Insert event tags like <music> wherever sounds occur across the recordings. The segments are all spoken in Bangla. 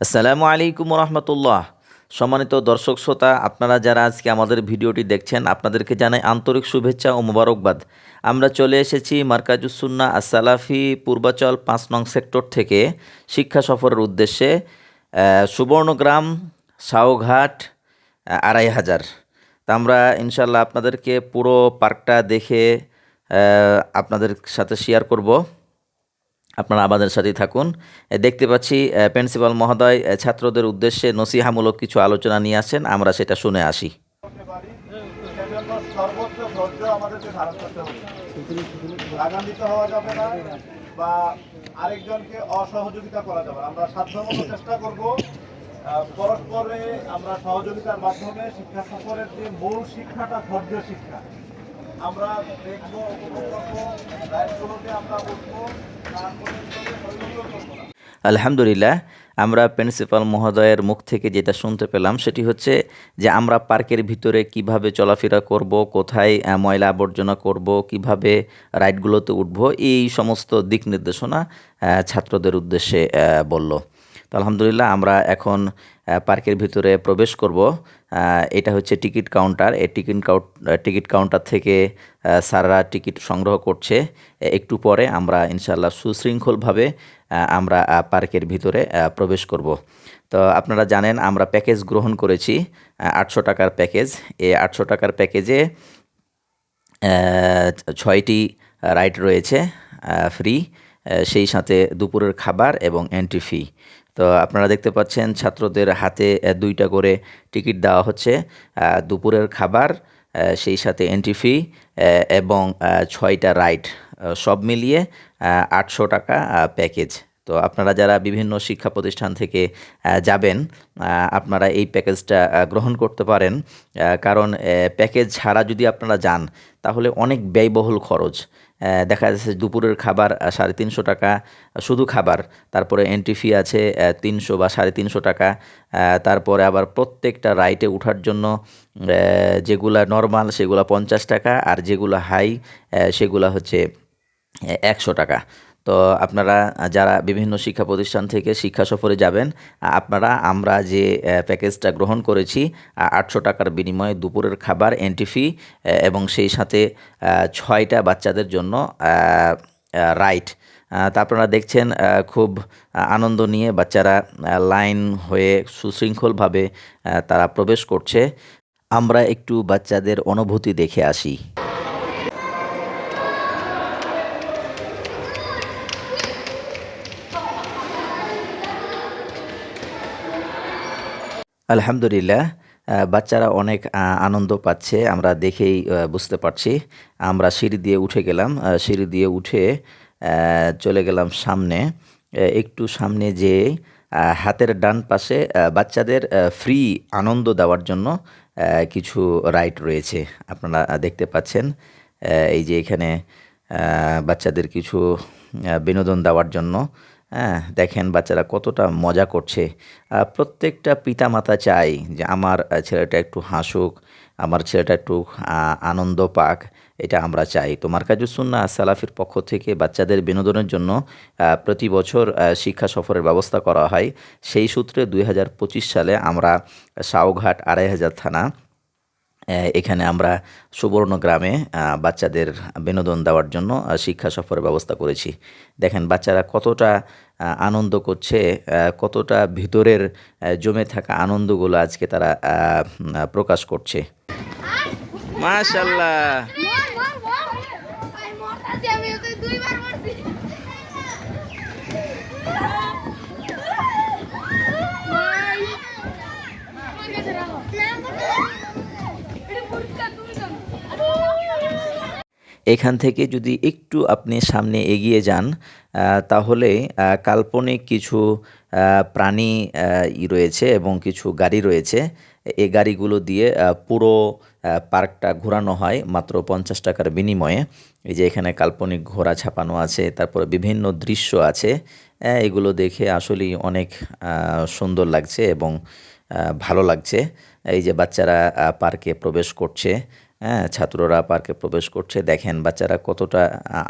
আসসালামু আলাইকুম রহমতুল্লাহ সম্মানিত দর্শক শ্রোতা আপনারা যারা আজকে আমাদের ভিডিওটি দেখছেন আপনাদেরকে জানাই আন্তরিক শুভেচ্ছা ও মোবারকবাদ। আমরা চলে এসেছি মার্কাজুসুন্না আসালাফি পূর্বাচল পাঁচ নং সেক্টর থেকে শিক্ষা সফরের উদ্দেশ্যে সুবর্ণগ্রাম সাওঘাট আহ, আড়াই হাজার। তা আমরা ইনশাল্লাহ আপনাদেরকে পুরো পার্কটা দেখে আপনাদের সাথে শেয়ার করব। আপনারা আমাদের সাথেই থাকুন। দেখতে পাচ্ছি প্রিন্সিপাল মহোদয় ছাত্রদের উদ্দেশ্যে নসিহামূলক কিছু আলোচনা নিয়ে আসেন। আমরা সেটা শুনে আসি। আরেকজনকে অসহযোগিতা করা যাবে আমরা সাধ্যমতো চেষ্টা করব পরস্পরে আমরা সহযোগিতার মাধ্যমে শিক্ষা সফরের যে মূল শিক্ষাটা ধৈর্য শিক্ষা। আমরা দেখব রাইডগুলোতে আমরা উঠবো আলহামদুলিল্লাহ, আমরা প্রিন্সিপাল মহোদয়ের মুখ থেকে যেটা শুনতে পেলাম, সেটি হচ্ছে যে আমরা পার্কের ভিতরে কীভাবে চলাফেরা করব, কোথায় ময়লা আবর্জনা করব, কীভাবে রাইডগুলোতে উঠব, এই সমস্ত দিক নির্দেশনা ছাত্রদের উদ্দেশ্যে বলল। তো আলহামদুলিল্লাহ, আমরা এখন পার্কের ভিতরে প্রবেশ করব। এটা হচ্ছে টিকিট কাউন্টার। এই টিকিট টিকিট কাউন্টার থেকে স্যাররা টিকিট সংগ্রহ করছে। একটু পরে আমরা ইনশাল্লাহ সুশৃঙ্খলভাবে আমরা পার্কের ভিতরে প্রবেশ করব। তো আপনারা জানেন আমরা প্যাকেজ গ্রহণ করেছি আটশো টাকার প্যাকেজ। এই আটশো টাকার প্যাকেজে ছয়টি রাইড রয়েছে ফ্রি। সেই সাথে দুপুরের খাবার এবং এন্ট্রি ফি তো আপনারা দেখতে পাচ্ছেন ছাত্রদের হাতে দুইটা করে টিকিট দেওয়া হচ্ছে। দুপুরের খাবার সেই সাথে এন্ট্রি ফি এবং ছয়টা রাইড সব মিলিয়ে আটশো টাকা প্যাকেজ তো আপনারা যারা বিভিন্ন শিক্ষা প্রতিষ্ঠান থেকে যাবেন আপনারা এই প্যাকেজটা গ্রহণ করতে পারেন। কারণ প্যাকেজ ছাড়া যদি আপনারা যান, তাহলে অনেক ব্যয়বহুল খরচ। দেখা যাচ্ছে দুপুরের খাবার সাড়ে তিনশো টাকা, শুধু খাবার। তারপরে এন্ট্রি ফি আছে তিনশো বা সাড়ে তিনশো টাকা। তারপরে আবার প্রত্যেকটা রাইটে উঠার জন্য যেগুলো নর্মাল সেগুলো পঞ্চাশ টাকা আর যেগুলো হাই সেগুলো হচ্ছে একশো টাকা। তো আপনারা যারা বিভিন্ন শিক্ষা প্রতিষ্ঠান থেকে শিক্ষা সফরে যাবেন আপনারা, আমরা যে প্যাকেজটা গ্রহণ করেছি আটশো টাকার বিনিময়ে দুপুরের খাবার এন্ট্রি ফি এবং সেই সাথে ছয়টা বাচ্চাদের জন্য রাইট তা আপনারা দেখছেন খুব আনন্দ নিয়ে বাচ্চারা লাইন হয়ে সুশৃঙ্খলভাবে তারা প্রবেশ করছে। আমরা একটু বাচ্চাদের অনুভূতি দেখে আসি। আলহামদুলিল্লাহ বাচ্চারা অনেক আনন্দ পাচ্ছে, আমরা দেখেই বুঝতে পারছি। আমরা সিঁড়ি দিয়ে উঠে গেলাম সিঁড়ি দিয়ে উঠে চলে গেলাম সামনে একটু সামনে যে হাতের ডান পাশে বাচ্চাদের ফ্রি আনন্দ দেওয়ার জন্য কিছু রাইড রয়েছে, আপনারা দেখতে পাচ্ছেন এই যে এখানে বাচ্চাদের কিছু বিনোদন দেওয়ার জন্য হ্যাঁ দেখেন বাচ্চারা কতটা মজা করছে। প্রত্যেকটা পিতামাতা চাই যে আমার ছেলেটা একটু হাসুক, আমার ছেলেটা একটু আনন্দ পাক, এটা আমরা চাই। তোমার তো মার্কাজুসুন্না সালাফির পক্ষ থেকে বাচ্চাদের বিনোদনের জন্য প্রতি বছর শিক্ষা সফরের ব্যবস্থা করা হয়। সেই সূত্রে দুই হাজার পঁচিশ সালে আমরা সাওঘাট আড়াই হাজার থানা এখানে আমরা সুবর্ণ গ্রামে বাচ্চাদের বিনোদন দেওয়ার জন্য শিক্ষা সফরের ব্যবস্থা করেছি। দেখেন বাচ্চারা কতটা আনন্দ করছে কতটা ভিতরের জমে থাকা আনন্দগুলো আজকে তারা প্রকাশ করছে। মাশাল্লাহ মর মর মর আমি মরতাছি আমি ওকে দুইবার মরছি ভাই আমার কাছে রাখো এটা পরিষ্কার তুমি জানো এখান থেকে যদি একটু আপনি সামনে এগিয়ে যান তাহলে কাল্পনিক কিছু প্রাণী রয়েছে এবং কিছু গাড়ি রয়েছে। এই গাড়িগুলো দিয়ে পুরো পার্কটা ঘোরানো হয় মাত্র পঞ্চাশ টাকার বিনিময়ে। এই যে এখানে কাল্পনিক ঘোড়া ছাপানো আছে, তারপরে বিভিন্ন দৃশ্য আছে। এগুলো দেখে আসলেই অনেক সুন্দর লাগছে এবং ভালো লাগছে। এই যে বাচ্চারা পার্কে প্রবেশ করছে হ্যাঁ ছাত্ররা পার্কে প্রবেশ করছে, দেখেন বাচ্চারা কতটা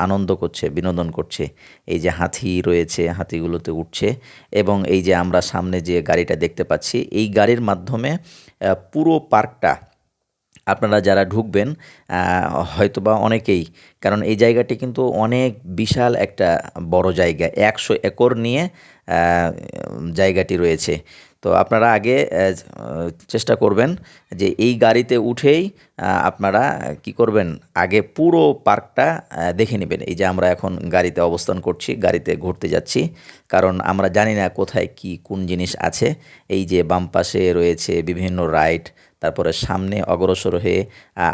আনন্দ করছে, বিনোদন করছে। এই যে হাতি রয়েছে, হাতিগুলোতে উঠছে এবং এই যে আমরা সামনে যে গাড়িটা দেখতে পাচ্ছি, এই গাড়ির মাধ্যমে পুরো পার্কটা আপনারা যারা ঢুকবেন হয়তোবা অনেকেই, কারণ এই জায়গাটি কিন্তু অনেক বিশাল একটা বড় জায়গা, একশো একর নিয়ে জায়গাটি রয়েছে। তো আপনারা আগে চেষ্টা করবেন যে এই গাড়িতে উঠেই আপনারা কি করবেন, আগে পুরো পার্কটা দেখে নেবেন। এই যে আমরা এখন গাড়িতে অবস্থান করছি, গাড়িতে ঘুরতে যাচ্ছি। কারণ আমরা জানি না কোথায় কি, কোন জিনিস আছে। এই যে বাম পাশে রয়েছে বিভিন্ন রাইড, তারপরে সামনে অগ্রসর হয়ে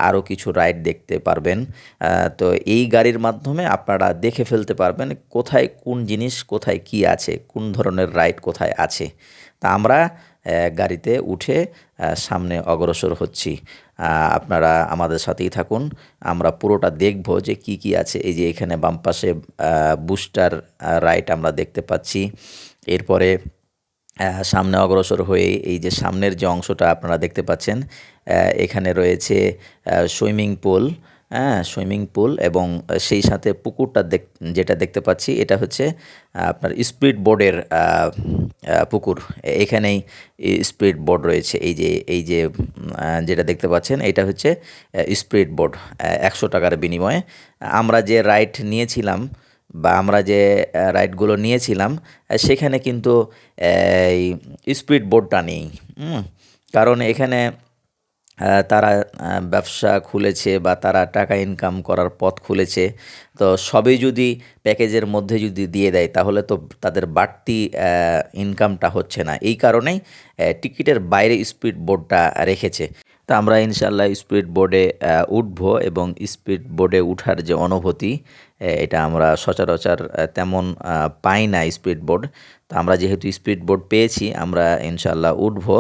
আরও কিছু রাইড দেখতে পারবেন। তো এই গাড়ির মাধ্যমে আপনারা দেখে ফেলতে পারবেন কোথায় কোন জিনিস, কোথায় কি আছে, কোন ধরনের রাইড কোথায় আছে। তা আমরা গাড়িতে উঠে সামনে অগ্রসর হচ্ছি। আপনারা আমাদের সাথেই থাকুন। আমরা পুরোটা দেখব যে কি কি আছে। এই যে এখানে বাম পাশে বুস্টার রাইড আমরা দেখতে পাচ্ছি। এরপরে সামনে অগ্রসর হয়ে এই যে সামনের যে অংশটা আপনারা দেখতে পাচ্ছেন এখানে রয়েছে সুইমিং পুল। হ্যাঁ সুইমিং পুল এবং সেই সাথে পুকুরটা দেখ, যেটা দেখতে পাচ্ছি, এটা হচ্ছে আপনার স্পিড বোর্ডের পুকুর। এখানেই স্পিড বোর্ড রয়েছে। এই যে এই যে যেটা দেখতে পাচ্ছেন, এটা হচ্ছে স্পিড বোর্ড একশো টাকার বিনিময়ে। আমরা যে রাইড নিয়েছিলাম বা আমরা যে রাইডগুলো নিয়েছিলাম সেখানে কিন্তু, এই স্পিড বোর্ডটা নেই। কারণ এখানে তারা ব্যবসা খুলেছে বা তারা টাকা ইনকাম করার পথ খুলেছে, তো সবই যদি প্যাকেজের মধ্যে যদি দিয়ে দেয়, তাহলে তো তাদের বাড়তি ইনকামটা হচ্ছে না। এই কারণেই টিকিটের বাইরে স্পিড বোর্ডটা রেখেছে। তা আমরা ইনশাল্লাহ স্পিড বোর্ডে উঠবো এবং স্পিড বোর্ডে উঠার যে অনুভূতি এটা আমরা সচরাচর তেমন পাই না স্পিড বোর্ড। তো আমরা যেহেতু স্পিড বোর্ড পেয়েছি, আমরা ইনশাল্লাহ উঠবো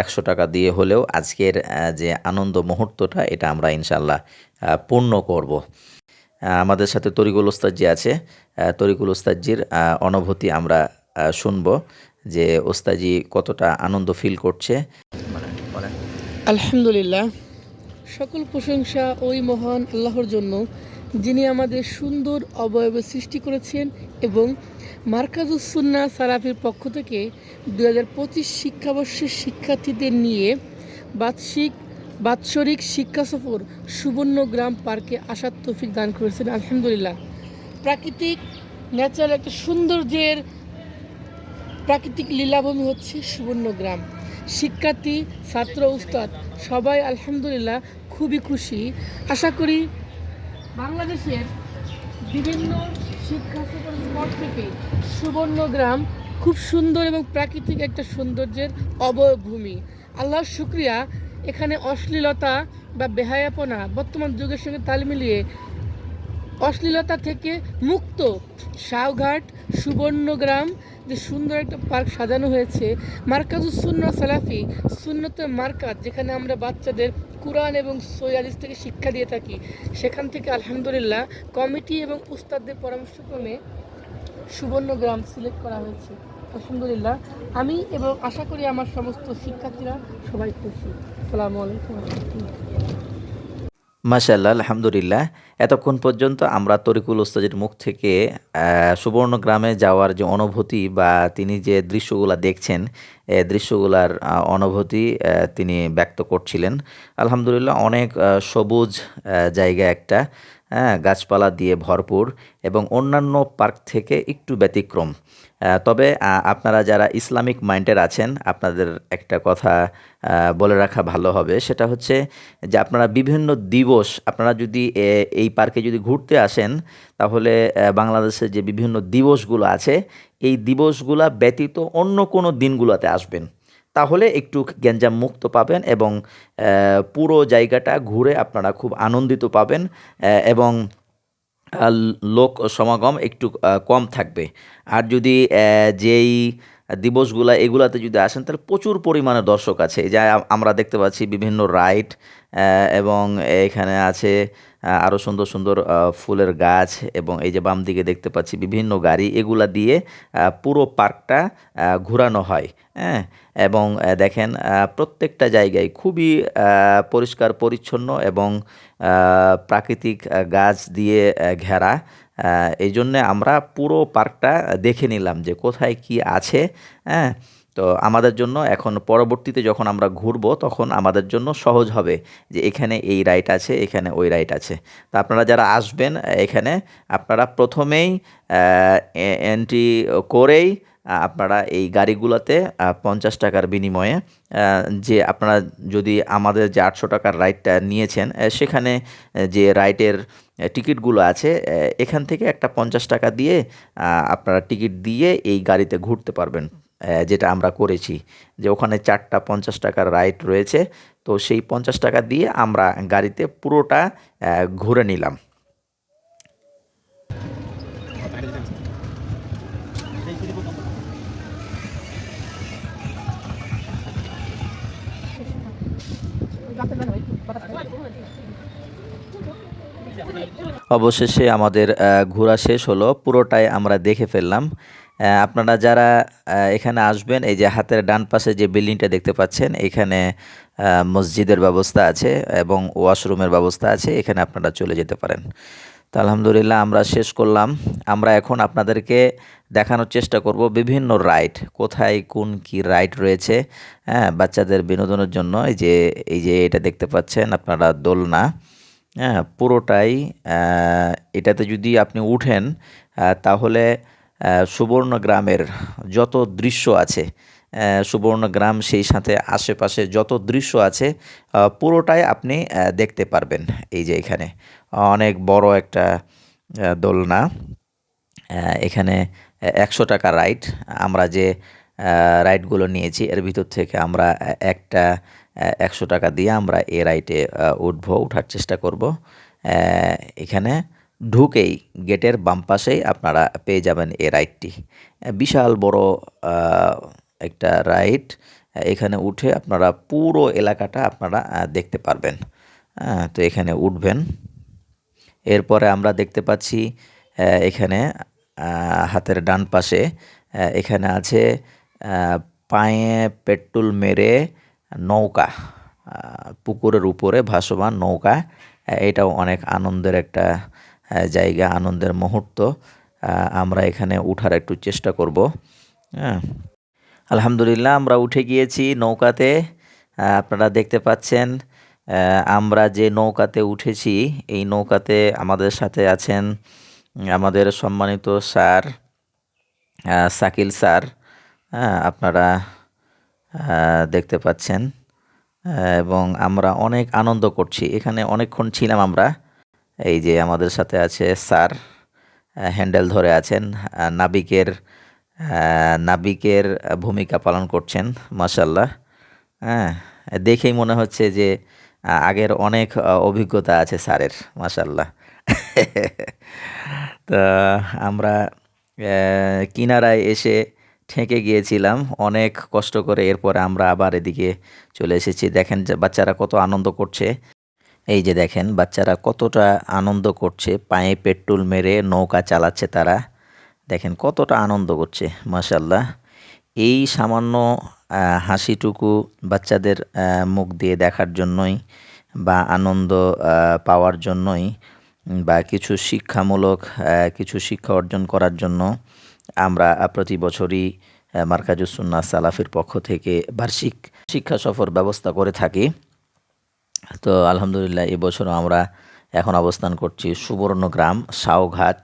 একশো টাকা দিয়ে হলেও আজকের যে আনন্দ মুহূর্তটা, এটা আমরা ইনশাল্লাহ পূর্ণ করব। আমাদের সাথে তরিকুল ওস্তাদ জি আছে তরিকুল ওস্তাদজির অনুভূতি আমরা শুনব যে ওস্তাজি কতটা আনন্দ ফিল করছে। আলহামদুলিল্লাহ। সকল প্রশংসা ওই মহান আল্লাহর জন্য, যিনি আমাদের সুন্দর অবয়বে সৃষ্টি করেছেন এবং মার্কাজুসুন্না সারাফির পক্ষ থেকে দু হাজার পঁচিশ শিক্ষাবর্ষের শিক্ষার্থীদের নিয়ে বার্ষিক বাৎসরিক শিক্ষা সফর সুবর্ণগ্রাম পার্কে আসার তৌফিক দান করেছেন। আলহামদুলিল্লাহ। প্রাকৃতিক ন্যাচারাল একটা সৌন্দর্যের প্রাকৃতিক লীলাভূমি হচ্ছে সুবর্ণগ্রাম শিক্ষার্থী, ছাত্র, উস্তাদ, সবাই আলহামদুলিল্লাহ খুবই খুশি। আশা করি বাংলাদেশের বিভিন্ন শিক্ষা স্পট থেকে সুবর্ণগ্রাম খুব সুন্দর এবং প্রাকৃতিক একটা সৌন্দর্যের অবয়ভূমি আল্লাহর শুক্রিয়া। এখানে অশ্লীলতা বা বেহায়াপনা বর্তমান যুগের সঙ্গে তাল মিলিয়ে অশ্লীলতা থেকে মুক্ত শাওঘাট সুবর্ণগ্রাম যে সুন্দর একটা পার্ক সাজানো হয়েছে। মার্কাজুস সুন্ন সালাফি, সুন্নতের মার্কাজ, যেখানে আমরা বাচ্চাদের কোরআন এবং সৈয়াদিস থেকে শিক্ষা দিয়ে থাকি। সেখান থেকে আলহামদুলিল্লাহ কমিটি এবং উস্তাদদের পরামর্শক্রমে সুবর্ণগ্রাম সিলেক্ট করা হয়েছে। আলহামদুলিল্লাহ। আমি এবং আশা করি আমার সমস্ত শিক্ষার্থীরা সবাই খুশি। আসসালামু আলাইকুম। মাশাল্লাহ আলহামদুলিল্লাহ। এতক্ষণ পর্যন্ত আমরা তরিকুল ওস্তাজের মুখ থেকে সুবর্ণ গ্রামে যাওয়ার যে অনুভূতি বা তিনি যে দৃশ্যগুলো দেখছেন দৃশ্যগুলার অনুভূতি তিনি ব্যক্ত করছিলেন। আলহামদুলিল্লাহ, অনেক সবুজ জায়গা একটা। হ্যাঁ গাছপালা দিয়ে ভরপুর এবং অন্যান্য পার্ক থেকে একটু ব্যতিক্রম। তবে আপনারা যারা ইসলামিক মাইন্ডের আছেন, আপনাদের একটা কথা বলে রাখা ভালো হবে, সেটা হচ্ছে যে আপনারা বিভিন্ন দিবস, আপনারা যদি এই পার্কে যদি ঘুরতে আসেন, তাহলে বাংলাদেশের যে বিভিন্ন দিবসগুলো আছে, এই দিবসগুলা ব্যতীত অন্য কোনো দিনগুলোতে আসবেন। তাহলে একটু গ্যাঞ্জাম মুক্ত পাবেন এবং পুরো জায়গাটা ঘুরে আপনারা খুব আনন্দিত পাবেন এবং লোক সমাগম একটু কম থাকবে। আর যদি যেই দিবসগুলা, এগুলাতে যদি আসেন, তাহলে প্রচুর পরিমাণে দর্শক আছে। যা আমরা দেখতে পাচ্ছি বিভিন্ন রাইড এবং এখানে আছে আরও সুন্দর সুন্দর ফুলের গাছ, এবং এই যে বাম দিকে দেখতে পাচ্ছি বিভিন্ন গাড়ি। এগুলা দিয়ে পুরো পার্কটা ঘোরানো হয় হ্যাঁ? এবং দেখেন প্রত্যেকটা জায়গায় খুবই পরিষ্কার, পরিচ্ছন্ন এবং প্রাকৃতিক গাছ দিয়ে ঘেরা। এই জন্যে আমরা পুরো পার্কটা দেখে নিলাম যে কোথায় কি আছে হ্যাঁ? তো আমাদের জন্য এখন পরবর্তীতে যখন আমরা ঘুরবো তখন আমাদের জন্য সহজ হবে যে এখানে এই রাইড আছে, এখানে ওই রাইড আছে। তো আপনারা যারা আসবেন এখানে, আপনারা প্রথমেই এন্ট্রি করেই আপনারা এই গাড়িগুলোতে পঞ্চাশ টাকার বিনিময়ে যে আপনারা যদি আমাদের যে আটশো টাকার রাইডটা নিয়েছেন সেখানে যে রাইডের টিকিটগুলো আছে এখান থেকে একটা পঞ্চাশ টাকা দিয়ে আপনারা টিকিট দিয়ে এই গাড়িতে ঘুরতে পারবেন যেটা আমরা করেছি। যে ওখানে চারটা পঞ্চাশ টাকার রাইড রয়েছে, তো সেই পঞ্চাশ টাকা দিয়ে আমরা গাড়িতে পুরোটা ঘুরে নিলাম। অবশেষে আমাদের ঘোরা শেষ হলো। পুরোটাই আমরা দেখে ফেললাম। আপনারা যারা এখানে আসবেন, এই যে হাতের ডান পাশে যে বিল্ডিংটা দেখতে পাচ্ছেন, এখানে মসজিদের ব্যবস্থা আছে এবং ওয়াশরুমের ব্যবস্থা আছে। এখানে আপনারা চলে যেতে পারেন। তো আলহামদুলিল্লাহ আমরা শেষ করলাম। আমরা এখন আপনাদেরকে দেখানোর চেষ্টা করব বিভিন্ন রাইড। কোথায় কোন কি রাইড রয়েছে হ্যাঁ বাচ্চাদের বিনোদনের জন্য। এই যে এই যে এটা দেখতে পাচ্ছেন আপনারা দোলনা। হ্যাঁ পুরোটাই এটাতে যদি আপনি উঠেন তাহলে সুবর্ণগ্রামের যত দৃশ্য আছে সুবর্ণগ্রাম সেই সাথে আশেপাশে যত দৃশ্য আছে পুরোটাই আপনি দেখতে পারবেন এই যে এখানে। অনেক বড় একটা দোলনা এখানে একশো টাকা রাইড। আমরা যে রাইডগুলো নিয়েছি, এর ভিতর থেকে আমরা একটা একশো টাকা দিয়ে আমরা এই রাইডে উঠবো ওঠার চেষ্টা করব। এখানে ঢুকেই গেটের বাম পাশেই আপনারা পেয়ে যাবেন এই রাইডটি বিশাল বড় একটা রাইড এখানে উঠে আপনারা পুরো এলাকাটা আপনারা দেখতে পারবেন। তো এখানে উঠবেন। এরপরে আমরা দেখতে পাচ্ছি এখানে হাতের ডান পাশে এখানে আছে পায়ে পেট্রোল মেরে নৌকা পুকুরের উপরে ভাসমান নৌকা এটাও অনেক আনন্দের একটা জায়গা, আনন্দের মুহূর্ত আমরা এখানে উঠার একটু চেষ্টা করব হ্যাঁ। আলহামদুলিল্লাহ, আমরা উঠে গিয়েছি নৌকাতে আপনারা দেখতে পাচ্ছেন আমরা যে নৌকাতে উঠেছি, এই নৌকাতে আমাদের সাথে আছেন আমাদের সম্মানিত স্যার শাকিল স্যার হ্যাঁ আপনারা দেখতে পাচ্ছেন। এবং আমরা অনেক আনন্দ করছি। এখানে অনেকক্ষণ ছিলাম আমরা। এই যে আমাদের সাথে আছে স্যার হ্যান্ডেল ধরে আছেন। নাবিকের নাবিকের ভূমিকা পালন করছেন মাসাল্লাহ হ্যাঁ দেখেই মনে হচ্ছে যে আগের অনেক অভিজ্ঞতা আছে স্যারের মাসাল্লাহ <laughs> তা আমরা কিনারায় এসে ঠেকে গিয়েছিলাম। অনেক কষ্ট করে এরপরে আমরা আবার এদিকে চলে এসেছি। দেখেন যে বাচ্চারা কত আনন্দ করছে। এই যে দেখেন, বাচ্চারা কতটা আনন্দ করছে। পায়ে পেট্রোল মেরে নৌকা চালাচ্ছে তারা। দেখেন কতটা আনন্দ করছে মাশাল্লাহ এই সামান্য হাসিটুকু বাচ্চাদের মুখ দিয়ে দেখার জন্যই বা আনন্দ পাওয়ার জন্যই বা কিছু শিক্ষামূলক কিছু শিক্ষা অর্জন করার জন্য আমরা প্রতি বছরই মার্কাজুসুন্না সালাফির পক্ষ থেকে বার্ষিক শিক্ষা সফর ব্যবস্থা করে থাকি। তো আলহামদুলিল্লাহ এবছরও আমরা এখন অবস্থান করছি সুবর্ণগ্রাম শাওঘাট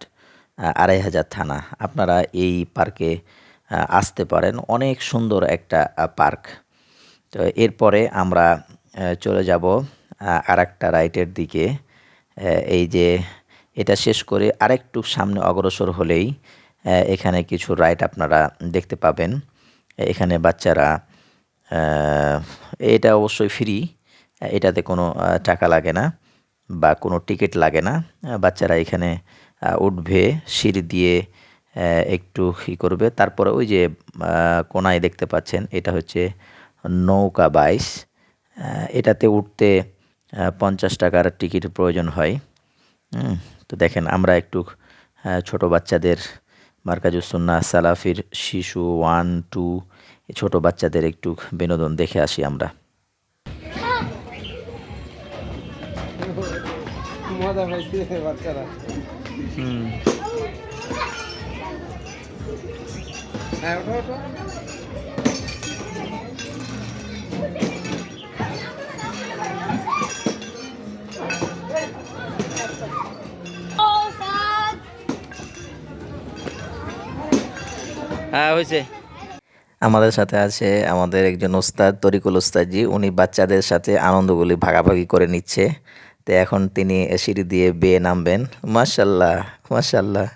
আড়াই হাজার থানা। আপনারা এই পার্কে আসতে পারেন। অনেক সুন্দর একটা পার্ক। তো এরপরে আমরা চলে যাব আর একটা রাইটের দিকে। এই যে এটা শেষ করে আরেকটু সামনে অগ্রসর হলেই এখানে কিছু রাইড আপনারা দেখতে পাবেন। এখানে বাচ্চারা এটা অবশ্যই ফ্রি এটাতে কোনো টাকা লাগে না বা কোনো টিকিট লাগে না। বাচ্চারা এখানে উঠবে, সিঁড়ি দিয়ে একটু ই করবে। তারপরে ওই যে কোনায় দেখতে পাচ্ছেন, এটা হচ্ছে নৌকা বাইশ। এটাতে উঠতে পঞ্চাশ টাকার টিকিট প্রয়োজন হয়। তো দেখেন আমরা একটু ছোট বাচ্চাদের মার্কাজুসুন্না সালাফির শিশু ওয়ান টু ছোট বাচ্চাদের একটু বিনোদন দেখে আসি আমরা। মজা পাইছে বাচ্চারা। হ্যাঁ হয়েছে। আমাদের সাথে আছে আমাদের একজন ওস্তাদ, তরিকুল ওস্তাদজি। উনি বাচ্চাদের সাথে আনন্দগুলি ভাগাভাগি করে নিচ্ছে। তো এখন তিনি সিঁড়ি দিয়ে বেয়ে নামবেন। মাশাল্লাহ মাশাল্লাহ।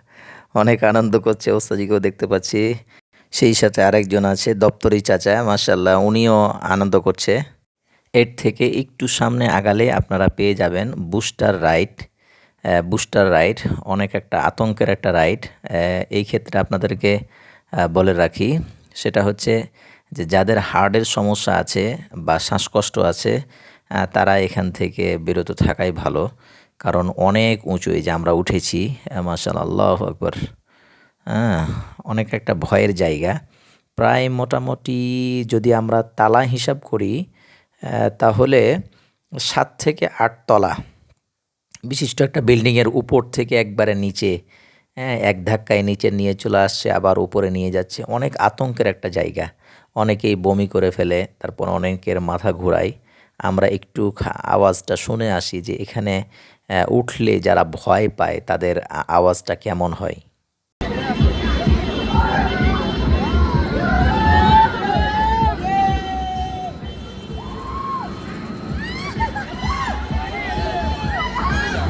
অনেক আনন্দ করছে ওস্তাদজিকেও দেখতে পাচ্ছি। সেই সাথে আরেকজন আছে, দপ্তরি চাচা, মাশাল্লাহ, উনিও আনন্দ করছে। এর থেকে একটু সামনে আগালে আপনারা পেয়ে যাবেন বুস্টার রাইড। বুস্টার রাইড অনেক একটা আতঙ্কের একটা রাইড। এই ক্ষেত্রে আপনাদেরকে বলে রাখি, সেটা হচ্ছে যে যাদের হার্টের সমস্যা আছে বা শ্বাসকষ্ট আছে তারা এখান থেকে বিরত থাকাই ভালো। কারণ অনেক উঁচু, এই যে আমরা উঠেছি মাসাল আল্লাহ আকবর হ্যাঁ অনেক একটা ভয়ের জায়গা। প্রায় মোটামুটি যদি আমরা তালা হিসাব করি তাহলে সাত থেকে আট তলা, বিশিষ্ট একটা বিল্ডিংয়ের উপর থেকে একবারে নিচে হ্যাঁ এক ধাক্কায় নিচে নিয়ে চলে আসছে, আবার উপরে নিয়ে যাচ্ছে। অনেক আতঙ্কের একটা জায়গা। অনেকেই বমি করে ফেলে, তারপর অনেকের মাথা ঘোরায়। আমরা একটু আওয়াজটা শুনে আসি যে এখানে উঠলে যারা ভয় পায়, তাদের আওয়াজটা কেমন হয়?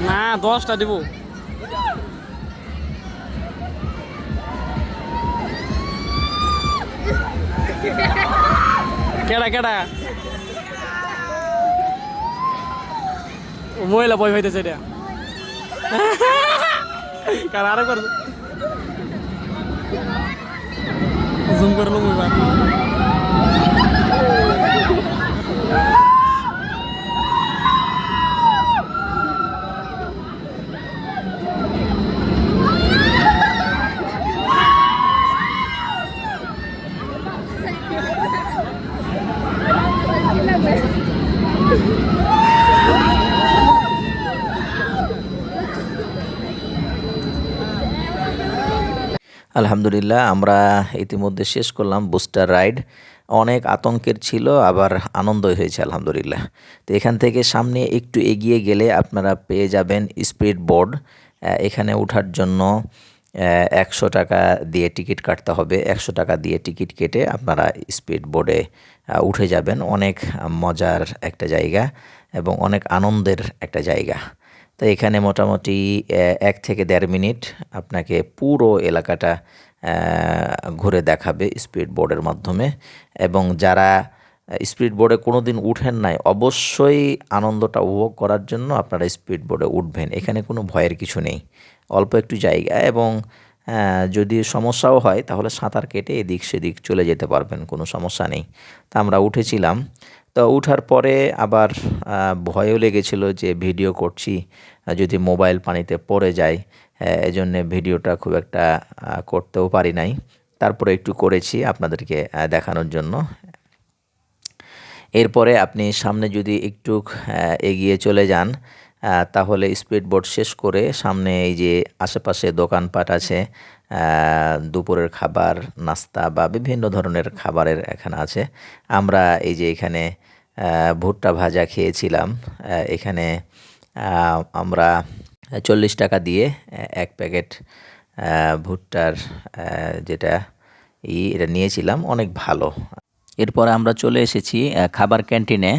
না, দশটা দিব। কেডা কেডা? মহিলা বই হইতেছে এটা কারণ আরও করব জুম করল আলহামদুলিল্লাহ, আমরা ইতিমধ্যে শেষ করলাম বুস্টার রাইড। অনেক আতঙ্কের ছিল, আবার আনন্দই হয়েছে, আলহামদুলিল্লাহ। তো এখান থেকে সামনে একটু এগিয়ে গেলে আপনারা পেয়ে যাবেন স্পিড বোর্ড এখানে ওঠার জন্য একশো টাকা দিয়ে টিকিট কাটতে হবে। একশো টাকা দিয়ে টিকিট কেটে আপনারা স্পিড বোর্ডে উঠে যাবেন। অনেক মজার একটা জায়গা এবং অনেক আনন্দের একটা জায়গা। তো এখানে মোটামুটি এক থেকে দেড় মিনিট আপনাকে পুরো এলাকাটা ঘুরে দেখাবে স্পিড বোর্ডের মাধ্যমে। এবং যারা স্পিড বোর্ডে কোনো দিন উঠেন নাই, অবশ্যই আনন্দটা উপভোগ করার জন্য আপনারা স্পিড বোর্ডে উঠবেন। এখানে কোনো ভয়ের কিছু নেই। অল্প একটু জায়গা এবং যদি সমস্যাও হয় তাহলে সাঁতার কেটে এদিক সেদিক চলে যেতে পারবেন, কোনো সমস্যা নেই। তা আমরা উঠেছিলাম। তো উঠার পরে আবার ভয়ও লেগেছিল যে ভিডিও করছি যদি মোবাইল পানিতে পড়ে যায় এই জন্যে ভিডিওটা খুব একটা করতেও পারি নাই। তারপরে একটু করেছি আপনাদেরকে দেখানোর জন্য। এরপরে আপনি সামনে যদি একটু এগিয়ে চলে যান তাহলে স্পিড বোট শেষ করে সামনে এই যে আশেপাশে দোকানপাট আছে দুপুরের খাবার, নাস্তা বা বিভিন্ন ধরনের খাবারের এখানে আছে। আমরা এই যে এখানে ভুট্টা ভাজা খেয়েছিলাম এখানে আমরা চল্লিশ টাকা দিয়ে এক প্যাকেট ভুট্টার যেটা ই, এটা নিয়েছিলাম। অনেক ভালো এরপরে আমরা চলে এসেছি খাবার ক্যান্টিনে।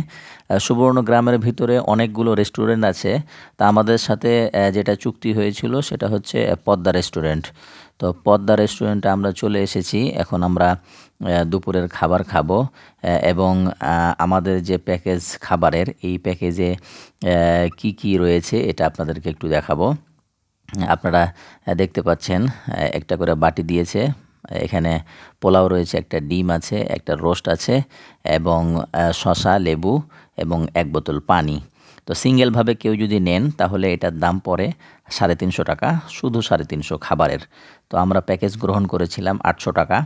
সুবর্ণ গ্রামের ভিতরে অনেকগুলো রেস্টুরেন্ট আছে। তা আমাদের সাথে যেটা চুক্তি হয়েছিল সেটা হচ্ছে পদ্মা রেস্টুরেন্ট। তো পদ্মা রেস্টুরেন্টে আমরা চলে এসেছি। এখন আমরা দুপুরের খাবার খাব এবং আমাদের যে প্যাকেজ খাবারের, এই প্যাকেজে কি কি রয়েছে এটা আপনাদেরকে একটু দেখাবো। আপনারা দেখতে পাচ্ছেন একটা করে বাটি দিয়েছে। এখানে পোলাও রয়েছে, একটা ডিম আছে, একটা রোস্ট আছে এবং শসা, লেবু এবং এক বোতল পানি। তো সিঙ্গেলভাবে কেউ যদি নেন তাহলে এটার দাম পড়ে সাড়ে তিনশো টাকা, শুধু সাড়ে তিনশো খাবারের। তো আমরা প্যাকেজ গ্রহণ করেছিলাম আটশো টাকা,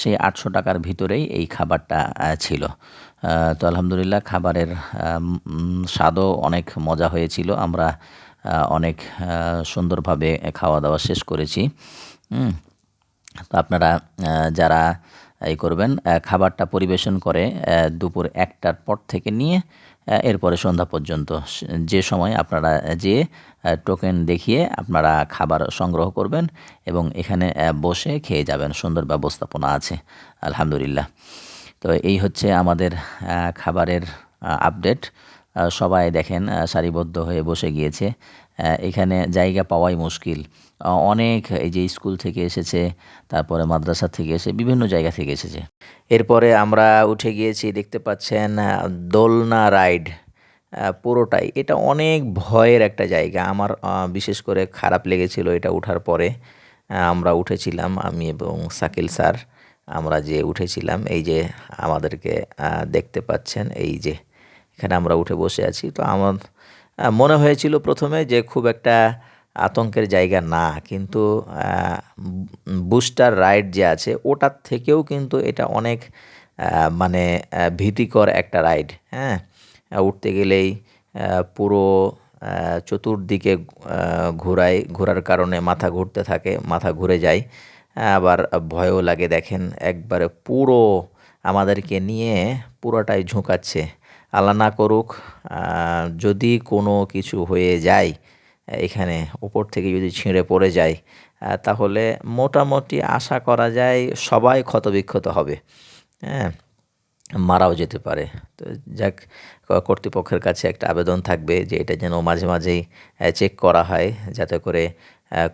সেই আটশো টাকার ভিতরেই এই খাবারটা ছিল। তো আলহামদুলিল্লাহ খাবারের স্বাদও অনেক মজা হয়েছিল। আমরা অনেক সুন্দরভাবে খাওয়া দাওয়া শেষ করেছি। তো আপনারা যারা এই করবেন খাবারটা পরিবেশন করে দুপুর একটার পর থেকে নিয়ে এরপরে সন্ধ্যা পর্যন্ত যে সময় আপনারা যে টোকেন দেখিয়ে আপনারা খাবার সংগ্রহ করবেন এবং এখানে বসে খেয়ে যাবেন। সুন্দর ব্যবস্থাপনা আছে, আলহামদুলিল্লাহ। তো এই হচ্ছে আমাদের খাবারের আপডেট সবাই দেখেন সারিবদ্ধ হয়ে বসে গিয়েছে। এখানে জায়গা পাওয়াই মুশকিল। অনেক এই যে স্কুল থেকে এসেছে, তারপরে মাদ্রাসা থেকে এসে বিভিন্ন জায়গা থেকে এসেছে। এরপরে আমরা উঠে গিয়েছি, দেখতে পাচ্ছেন দোলনা রাইড পুরোটাই। এটা অনেক ভয়ের একটা জায়গা। আমার বিশেষ করে খারাপ লেগেছিল এটা ওঠার পরে। আমরা উঠেছিলাম, আমি এবং সাকিল স্যার, আমরা যে উঠেছিলাম, এই যে আমাদেরকে দেখতে পাচ্ছেন, এই যে এখানে আমরা উঠে বসে আছি। তো আমার মনে হয়েছিল প্রথমে যে খুব একটা আতঙ্কের জায়গা না, কিন্তু বুস্টার রাইড যে আছে, ওটার থেকেও কিন্তু এটা অনেক মানে ভীতিকর একটা রাইড হ্যাঁ? উঠতে গেলেই পুরো চতুর্দিকে ঘোরায়, ঘোরার কারণে মাথা ঘুরতে থাকে, মাথা ঘুরে যায়, আবার ভয়ও লাগে, দেখেন, একবারে পুরো আমাদেরকে নিয়ে পুরোটাই ঝুঁকাচ্ছে। আল্লাহ না করুক যদি কোনো কিছু হয়ে যায় এখানে উপর থেকে যদি ছিঁড়ে পড়ে যায় তাহলে মোটামুটি আশা করা যায় সবাই ক্ষতবিক্ষত হবে। হ্যাঁ মারাও যেতে পারে। তো যাক কর্তৃপক্ষের কাছে একটা আবেদন থাকবে যে এটা যেন মাঝে মাঝেই চেক করা হয় যাতে করে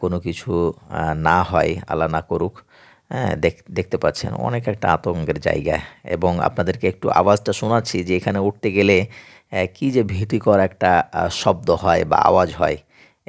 কোনো কিছু না হয় আল্লাহ না করুক। হ্যাঁ দেখ- দেখতে পাচ্ছেন অনেক একটা আতঙ্কের জায়গা। এবং আপনাদেরকে একটু আওয়াজটা শোনাচ্ছি যে এখানে উঠতে গেলে কি যে ভীতিকর একটা শব্দ হয় বা আওয়াজ হয়।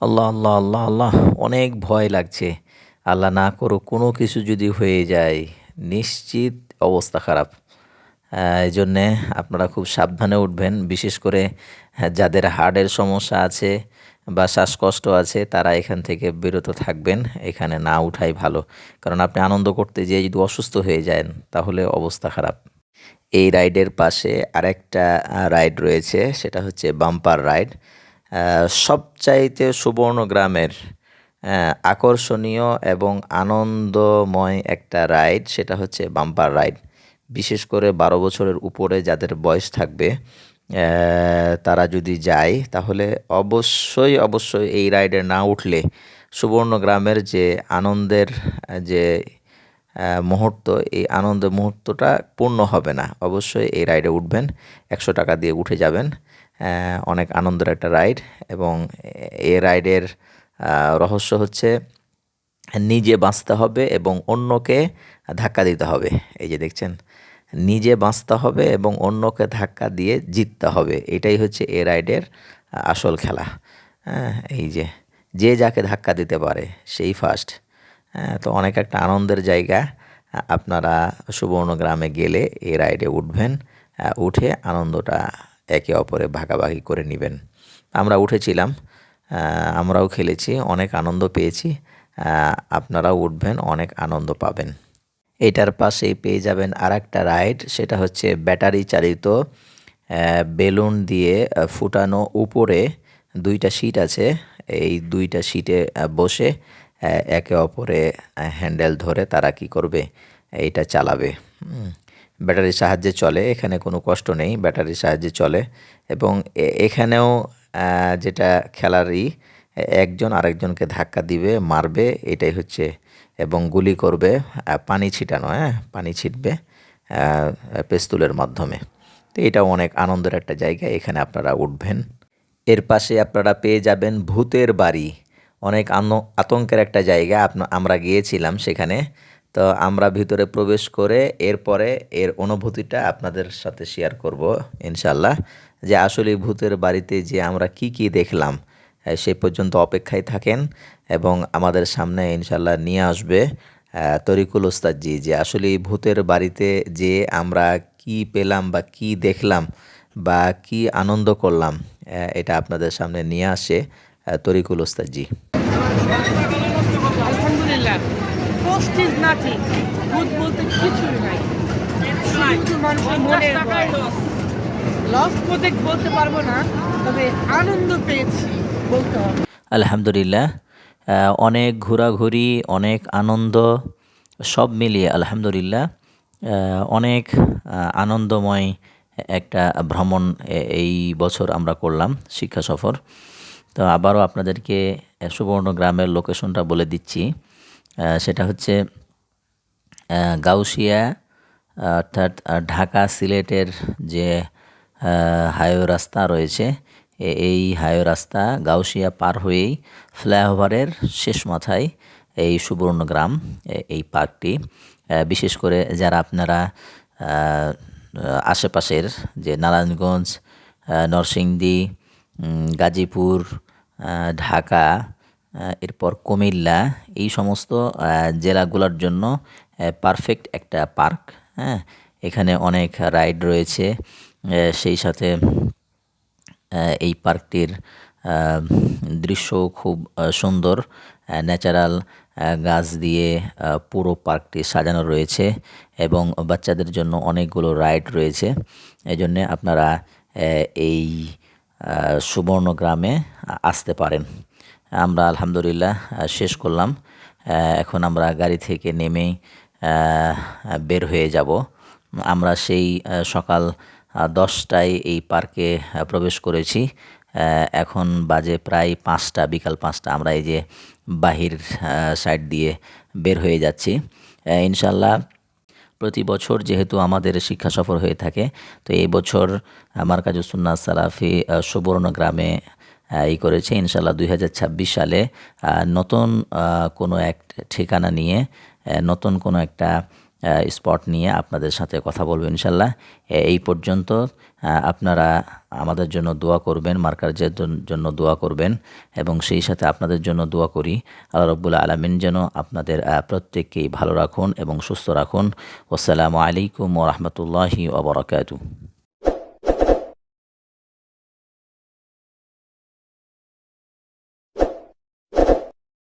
আল্লাহ আল্লাহ আল্লাহ আল্লাহ অনেক ভয় লাগছে। আল্লাহ না করো কোনো কিছু যদি হয়ে যায় নিশ্চিত অবস্থা খারাপ। এই জন্যে আপনারা খুব সাবধানে উঠবেন। বিশেষ করে হ্যাঁ, যাদের হার্টের সমস্যা আছে বা শ্বাসকষ্ট আছে তারা এখান থেকে বিরত থাকবেন। এখানে না উঠাই ভালো। কারণ আপনি আনন্দ করতে যেয়ে যদি অসুস্থ হয়ে যান তাহলে অবস্থা খারাপ। এই রাইডের পাশে আরেকটা রাইড রয়েছে সেটা হচ্ছে বাম্পার রাইড। সবচাইতে সুবর্ণ গ্রামের আকর্ষণীয় এবং আনন্দময় একটা রাইড, সেটা হচ্ছে বাম্পার রাইড। বিশেষ করে বারো বছরের উপরে যাদের বয়স থাকবে তারা যদি যায়, তাহলে অবশ্যই অবশ্যই এই রাইডে না উঠলে সুবর্ণ গ্রামের যে আনন্দের, যে মুহূর্ত, এই আনন্দ মুহূর্তটা পূর্ণ হবে না। অবশ্যই এই রাইডে উঠবেন, একশো টাকা দিয়ে উঠে যাবেন। অনেক আনন্দের একটা রাইড এবং এ রাইডের রহস্য হচ্ছে নিজে বাঁচতে হবে এবং অন্যকে ধাক্কা দিতে হবে। এই যে দেখছেন, নিজে বাঁচতে হবে এবং অন্যকে ধাক্কা দিয়ে জিততে হবে। এটাই হচ্ছে এ রাইডের আসল খেলা। হ্যাঁ এই যে যে যাকে ধাক্কা দিতে পারে সেই ফার্স্ট হ্যাঁ তো অনেক একটা আনন্দের জায়গা, আপনারা সুবর্ণ গ্রামে গেলে এই রাইডে উঠবেন উঠে আনন্দটা একে অপরে ভাগাভাগি করে নেবেন। আমরা উঠেছিলাম আমরাও খেলেছি, অনেক আনন্দ পেয়েছি আপনারাও উঠবেন, অনেক আনন্দ পাবেন। এটার পাশেই পেয়ে যাবেন আর একটা রাইড, সেটা হচ্ছে ব্যাটারি চালিত বেলুন দিয়ে ফুটানো উপরে দুইটা সিট আছে, এই দুইটা সিটে বসে একে অপরে হ্যান্ডেল ধরে তারা কি করবে, এইটা চালাবে। ব্যাটারির সাহায্যে চলে, এখানে কোনো কষ্ট নেই, ব্যাটারির সাহায্যে চলে। এবং এখানেও যেটা খেলারই, একজন আরেকজনকে ধাক্কা দিবে, মারবে, এটাই হচ্ছে, এবং গুলি করবে পানি ছিটানো হ্যাঁ পানি ছিটবে পেস্তুলের মাধ্যমে। তো এটাও অনেক আনন্দের একটা জায়গা, এখানে আপনারা উঠবেন। এর পাশে আপনারা পেয়ে যাবেন ভূতের বাড়ি। অনেক আতঙ্কের একটা জায়গা আমরা গিয়েছিলাম সেখানে তো আমরা ভিতরে প্রবেশ করে এরপরে এর অনুভূতিটা আপনাদের সাথে শেয়ার করব ইনশাল্লাহ যে আসলে ভূতের বাড়িতে যে আমরা কি কি দেখলাম সেই পর্যন্ত অপেক্ষায় থাকেন এবং আমাদের সামনে ইনশাল্লাহ নিয়ে আসবে তরিকুল ওস্তাদজি। যে আসলে ভূতের বাড়িতে যে আমরা কি পেলাম বা কি দেখলাম বা কি আনন্দ করলাম এটা আপনাদের সামনে নিয়ে আসে তরিকুল ওস্তাদজি। আলহামদুলিল্লাহ। পোস্ট ইজ নাথিং ভূত বলতে কিছুই নাই। আলহামদুলিল্লাহ অনেক ঘোরাঘুরি, অনেক আনন্দ, সব মিলিয়ে আলহামদুলিল্লাহ অনেক আনন্দময় একটা ভ্রমণ এই বছর আমরা করলাম শিক্ষা সফর। তো আবারও আপনাদেরকে সুবর্ণ গ্রামের লোকেশনটা বলে দিচ্ছি। সেটা হচ্ছে গাউসিয়া, অর্থাৎ ঢাকা সিলেটের যে হাইওয়ে রাস্তা রয়েছে এই হাইওয়ে রাস্তা গাউসিয়া পার হয়েই ফ্লাইওভারের শেষ মাথায় এই সুবর্ণগ্রাম এই পার্কটি। বিশেষ করে যারা আপনারা আশেপাশের যে নারায়ণগঞ্জ নরসিংদী গাজীপুর ঢাকা এরপর কুমিল্লা, এই সমস্ত জেলাগুলোর জন্য পারফেক্ট একটা পার্ক হ্যাঁ? এখানে অনেক রাইড রয়েছে সেই সাথে এই পার্কটির দৃশ্য খুব সুন্দর ন্যাচারাল গাছ দিয়ে পুরো পার্কটি সাজানো রয়েছে এবং বাচ্চাদের জন্য অনেকগুলো রাইড রয়েছে। এই জন্যে আপনারা এই সুবর্ণ গ্রামে আসতে পারেন। আমরা আলহামদুলিল্লাহ শেষ করলাম। এখন আমরা গাড়ি থেকে নেমে বের হয়ে যাব। আমরা সেই সকাল দশটায় এই পার্কে প্রবেশ করেছি। এখন বাজে প্রায় পাঁচটা, বিকাল পাঁচটা। আমরা এই যে বাহির সাইড দিয়ে বের হয়ে যাচ্ছি। ইনশাল্লাহ প্রতি বছর যেহেতু আমাদের শিক্ষা সফর হয়ে থাকে, তো এই বছর আমার কাজুসুন্না সালাফি সুবর্ণ গ্রামে এই করেছে। ইনশাল্লাহ দুই হাজার ছাব্বিশ সালে নতুন কোনো এক ঠিকানা নিয়ে নতুন কোনো একটা স্পট নিয়ে আপনাদের সাথে কথা বলব ইনশাল্লাহ এই পর্যন্ত আপনারা আমাদের জন্য দোয়া করবেন মার্কারজের জন্য দোয়া করবেন, এবং সেই সাথে আপনাদের জন্য দোয়া করি। আল্লাহ রব্বুল আলমিন যেন আপনাদের প্রত্যেককেই ভালো রাখুন এবং সুস্থ রাখুন। আসসালামু আলাইকুম ওরহমতুল্লাহি ওবরাকাতু